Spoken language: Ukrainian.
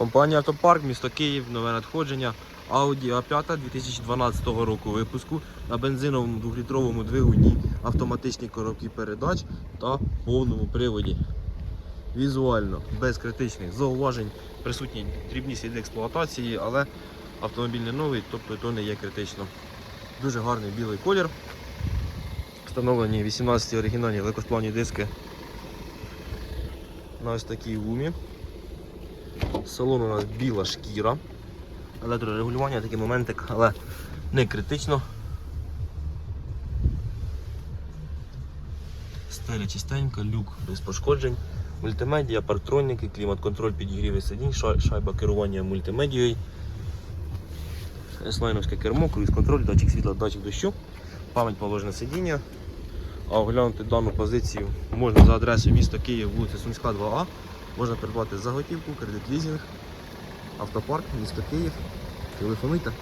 Компанія Автопарк, місто Київ, нове надходження. Audi A5 2012 року випуску на бензиновому 2-літровому двигуні, автоматичні коробки передач та повному приводі. Візуально, без критичних зауважень, присутні дрібні сліди експлуатації, але автомобіль не новий, тобто то не є критично. Дуже гарний білий колір. Встановлені 18 оригінальні легкосплавні диски на ось такій гумі. Салон у нас біла шкіра. Електрорегулювання, такий моментик, але не критично. Стеля чистенька, люк без пошкоджень, мультимедіа, парктроніки, клімат-контроль, підігріви сидінь, шайба керування мультимедією, еслайновське кермо, круїз-контроль, датчик світла, датчик дощу, пам'ять положене сидіння. А оглянути дану позицію можна за адресою місто Київ, вулиця Сумська, 2А. Можна придбати за готівку, кредит лізинг, автопарк, місто Київ. Телефонуйте.